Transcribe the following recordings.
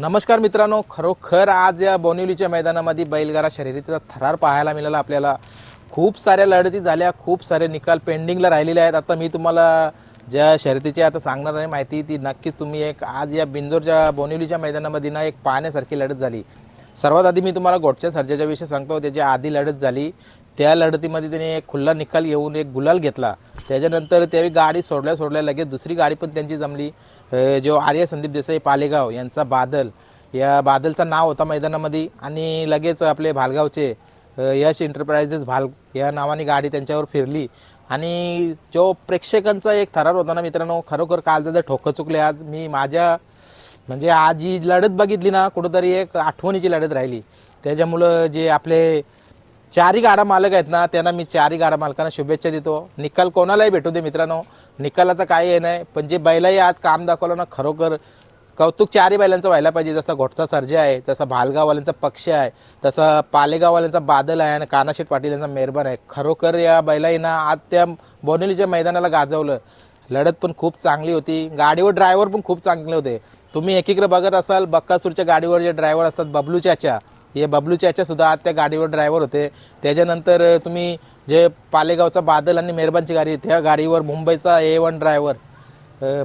नमस्कार मित्रांनो खरोखर आज या बोनिवलीच्या मैदानामध्ये बैलगाडा शर्यतीचा थरार पाहायला मिळाला आपल्याला. खूप साऱ्या लढती झाल्या खूप सारे निकाल पेंडिंगला राहिलेले आहेत. आता मी तुम्हाला ज्या शर्यतीची आता सांगणार नाही माहिती ती नक्कीच तुम्ही एक आज या बिंजोरच्या बोनिवलीच्या मैदानामध्ये ना एक पाहण्यासारखी लढत झाली. सर्वात आधी मी तुम्हाला गोटच्या सर्जाच्या विषयी सांगतो त्याची आधी लढत झाली. त्या लढतीमध्ये त्याने एक खुल्ला निकाल घेऊन एक गुलाल घेतला. त्याच्यानंतर त्यावेळी गाडी सोडल्या सोडल्या लगेच दुसरी गाडी पण त्यांची जमली. जो आर्य संदीप देसाई पालेगाव यांचा बादल या बादलचं नाव होता मैदानामध्ये आणि लगेच आपले भालगावचे यश एंटरप्राइजेस भाल या नावाने गाडी त्यांच्यावर फिरली. आणि जो प्रेक्षकांचा एक थरार होता ना मित्रांनो खरोखर काल जर ठोकं चुकले आज मी माझ्या म्हणजे आज ही लढत बघितली ना कुठंतरी एक आठवणीची लढत राहिली. त्याच्यामुळं जे आपले चारही गाडा मालक आहेत ना त्यांना मी चारही गाडा मालकांना शुभेच्छा देतो. निकाल कोणालाही भेटू दे मित्रांनो. निकालाचं काही हे नाही. पण जे बैलाही आज काम दाखवलं ना खरोखर कौतुक चारही बैलांचं व्हायला पाहिजे. जसा घोटचा सर्जा आहे तसा भालगाववाल्यांचा पक्ष आहे तसा पालेगाववाल्यांचा बादल आहे आणि कानाशेठ पाटील यांचा मेहरबान आहे. खरोखर या बैलाही ना आज त्या बोनेलीच्या मैदानाला गाजवलं लढत पण खूप चांगली होती. गाडीवर ड्रायव्हर पण खूप चांगले होते. तुम्ही एकीकडे बघत असाल बक्कासूरच्या गाडीवर जे ड्रायव्हर असतात बबलू चाचा हे बबलू चाचा आज त्या गाडीवर ड्रायव्हर होते. त्याच्यानंतर तुम्ही जे पालेगावचा बादल आणि मेहरबानची गाडी आहे, त्या गाडीवर मुंबईचा ए वन ड्रायव्हर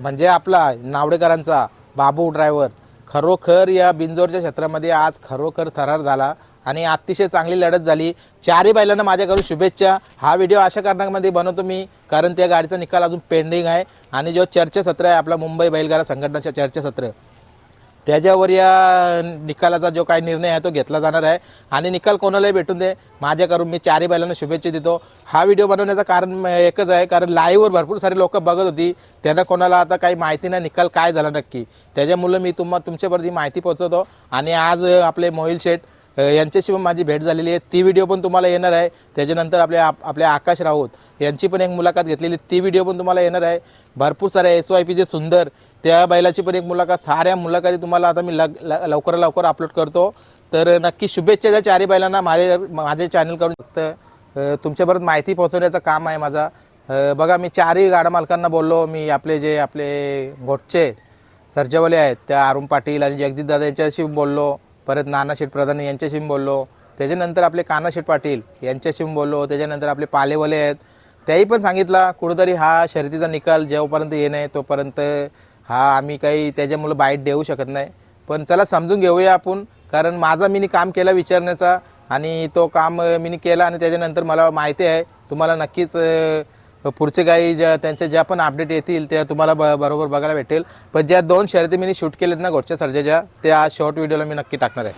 म्हणजे आपला नावडेकरांचा बाबू ड्रायव्हर खरोखर या बिंजोरच्या क्षेत्रामध्ये आज खरोखर थरार झाला आणि अतिशय चांगली लढत झाली. चारही बैलांना माझ्याकडून शुभेच्छा. हा व्हिडिओ अशा कारणामध्ये बनवतो मी कारण त्या गाडीचा निकाल अजून पेंडिंग आहे. आणि जो चर्चासत्र आहे आपला मुंबई बैलगाडा संघटनाचं चर्चासत्र. त्याच्यावर या निकालाचा जो काही निर्णय आहे तो घेतला जाणार आहे. आणि निकाल कोणालाही भेटून दे. माझ्याकडून मी चारही बैलांना शुभेच्छा देतो. हा व्हिडिओ बनवण्याचं कारण एकच आहे कारण लाईव्हवर भरपूर सारे लोक बघत होती. त्यांना कोणाला आता काही माहिती नाही निकाल काय झाला नक्की. त्याच्यामुळं मी तुम्हा तुमच्यापर्यंत ही माहिती पोहोचवतो. आणि आज आपले मोहिल शेठ यांच्याशी पण माझी भेट झालेली आहे. ती व्हिडिओ पण तुम्हाला येणार आहे. त्याच्यानंतर आपले आप आपले आकाश राऊत यांची पण एक मुलाखत घेतलेली ती व्हिडिओ पण तुम्हाला येणार आहे. भरपूर सारे एस वाय पीचे सुंदर त्या बैलाची पण एक मुलाखत साऱ्या मुलाखती तुम्हाला आता मी लग ल- लवकर लवकर अपलोड करतो. तर नक्की शुभेच्छा द्या चारही बैलांना माझे माझे चॅनल करून फक्त तुमच्यापर्यंत माहिती पोहोचवण्याचं काम आहे माझा. बघा मी चारही गाडा मालकांना बोललो. मी आपले जे आपले घोटचे सर्जेवाले आहेत त्या अरुण पाटील आणि जगदीश दादा यांच्याशी बोललो. परत नाना शेठ प्रधान यांच्याशी बोललो. त्याच्यानंतर आपले काना शेठ पाटील यांच्याशी बोललो. त्याच्यानंतर आपले पालेवाले आहेत. त्याही पण सांगितला कुठंतरी हा शर्यतीचा निकाल जेव्हापर्यंत ये नाही तोपर्यंत हा आम्ही काही त्याच्यामुळं बाईट देऊ शकत नाही. पण चला समजून घेऊया आपण कारण माझा मी काम केला विचारण्याचा आणि तो काम मी केला आणि त्याच्यानंतर मला माहिती आहे तुम्हाला नक्कीच पुढचे काही ज्या त्यांच्या ज्या पण अपडेट येतील त्या तुम्हाला ब बरोबर बघायला भेटेल. पण ज्या दोन शर्यती मी शूट केलेत ना घोटच्या सर्जेच्या त्या शॉर्ट व्हिडिओला मी नक्की टाकणार आहे.